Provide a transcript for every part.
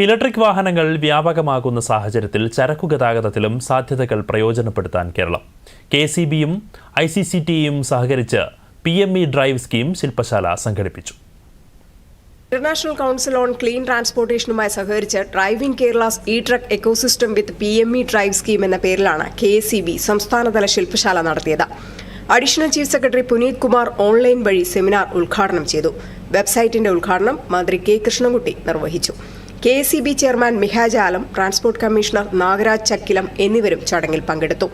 Electric വാഹനങ്ങൾ വ്യാപകമാകുന്ന സാഹചര്യത്തിൽ ചരക്കു ഗതാഗതത്തിലും സാധ്യതകൾ പ്രയോജനപ്പെടുത്താൻ കേരളം. കെ സി ബിയും ഐ സി സി ടിയും സഹകരിച്ച് P M E drive scheme ശില്പശാല സംഘടിപ്പിച്ചു. ഇന്റർനാഷണൽ കൗൺസിൽ ഓൺ ക്ലീൻ ട്രാൻസ്പോർട്ടേഷനുമായി സഹകരിച്ച് driving Kerala's E truck ecosystem with P M E drive scheme എന്ന പേരിലാണ് കെ സി ബി സംസ്ഥാനതല ശില്പശാല നടത്തിയത്. Additional chief secretary Puneet Kumar online വഴി സെമിനാർ ഉദ്ഘാടനം ചെയ്തു. വെബ്സൈറ്റിന്റെ ഉദ്ഘാടനം മന്ത്രി കെ കൃഷ്ണൻകുട്ടി നിർവഹിച്ചു. K C B chairman Mihaj Alam transport commissioner Nagaraj Chakkilam എന്നിവരും ചടങ്ങിൽ പങ്കെടുത്തു.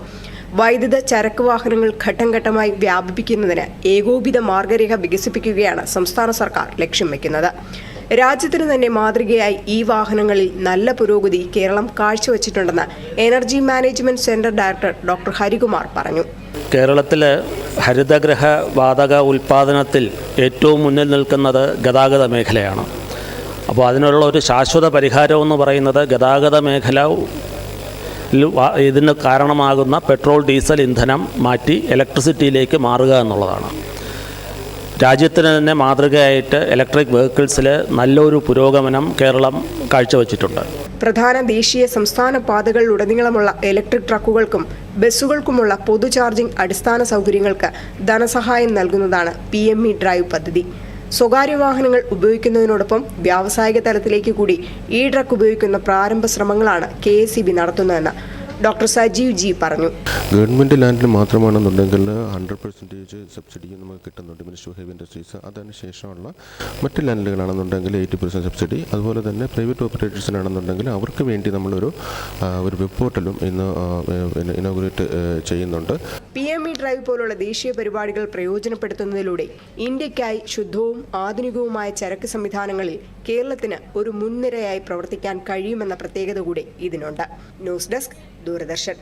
വൈദ്യുത ചരക്ക് വാഹനങ്ങൾ ഘട്ടം ഘട്ടമായി വ്യാപിപ്പിക്കുന്നതിന് ഏകോപിത മാർഗരേഖ വികസിപ്പിക്കുകയാണ് സംസ്ഥാന സർക്കാർ ലക്ഷ്യം വെക്കുന്നത്. രാജ്യത്തിന് തന്നെ മാതൃകയായി ഈ വാഹനങ്ങളിൽ നല്ല പുരോഗതി Keralam കാഴ്ചവെച്ചിട്ടുണ്ടെന്ന് energy management centre director doctor Harikumar പറഞ്ഞു. കേരളത്തിൽ ഹരിതഗ്രഹ വാതക ഉൽപാദനത്തിൽ ഏറ്റവും മുന്നിൽ നിൽക്കുന്നത് ഗതാഗത മേഖലയാണ്. അപ്പോൾ അതിനുള്ള ഒരു ശാശ്വത പരിഹാരം എന്ന് പറയുന്നത് ഗതാഗത മേഖല ഇതിന് കാരണമാകുന്ന പെട്രോൾ ഡീസൽ ഇന്ധനം മാറ്റി ഇലക്ട്രിസിറ്റിയിലേക്ക് മാറുക എന്നുള്ളതാണ്. രാജ്യത്തിന് തന്നെ മാതൃകയായിട്ട് ഇലക്ട്രിക് വെഹിക്കിൾസിൽ നല്ലൊരു പുരോഗമനം കേരളം കാഴ്ചവെച്ചിട്ടുണ്ട്. പ്രധാന ദേശീയ സംസ്ഥാന പാതകളിലുടനീളമുള്ള ഇലക്ട്രിക് ട്രക്കുകൾക്കും ബസ്സുകൾക്കുമുള്ള പൊതു ചാർജിംഗ് അടിസ്ഥാന സൗകര്യങ്ങൾക്ക് ധനസഹായം നൽകുന്നതാണ് പി ഡ്രൈവ് പദ്ധതി. സ്വകാര്യ വാഹനങ്ങൾ ഉപയോഗിക്കുന്നതിനോടൊപ്പം വ്യാവസായിക തലത്തിലേക്ക് കൂടി ഈ ട്രക്ക് ഉപയോഗിക്കുന്ന പ്രാരംഭ ശ്രമങ്ങളാണ് കെ എസ് ഇ ബി നടത്തുന്നതെന്ന് ഡോക്ടർ സജീവ് ജി പറഞ്ഞു. ഗവൺമെന്റ് ലാൻഡിൽ മാത്രമാണെന്നുണ്ടെങ്കിൽ ഹൺഡ്രഡ് പെർസെന്റേജ് സബ്സിഡി നമുക്ക് കിട്ടുന്നുണ്ട്. Minister heavy industries. അതിന് ശേഷമുള്ള മറ്റ് ലാൻഡുകളാണെന്നുണ്ടെങ്കിൽ എയ്റ്റി പെർസെന്റ് സബ്സിഡി. അതുപോലെ തന്നെ പ്രൈവറ്റ് ഓപ്പറേറ്റേഴ്സിനാണെന്നുണ്ടെങ്കിൽ അവർക്ക് വേണ്ടി നമ്മളൊരു ഒരു വെബ് പോർട്ടലും ഇന്ന് ഇനോഗ്രേറ്റ് ചെയ്യുന്നുണ്ട്. പി എം ഇ ഡ്രൈവ് പോലുള്ള ദേശീയ പരിപാടികൾ പ്രയോജനപ്പെടുത്തുന്നതിലൂടെ ഇന്ത്യക്കായി ശുദ്ധവും ആധുനികവുമായ ചരക്ക് സംവിധാനങ്ങളിൽ കേരളത്തിന് ഒരു മുൻനിരയായി പ്രവർത്തിക്കാൻ കഴിയുമെന്ന പ്രത്യേകത കൂടി ഇതിനുണ്ട്. News desk Doordarshan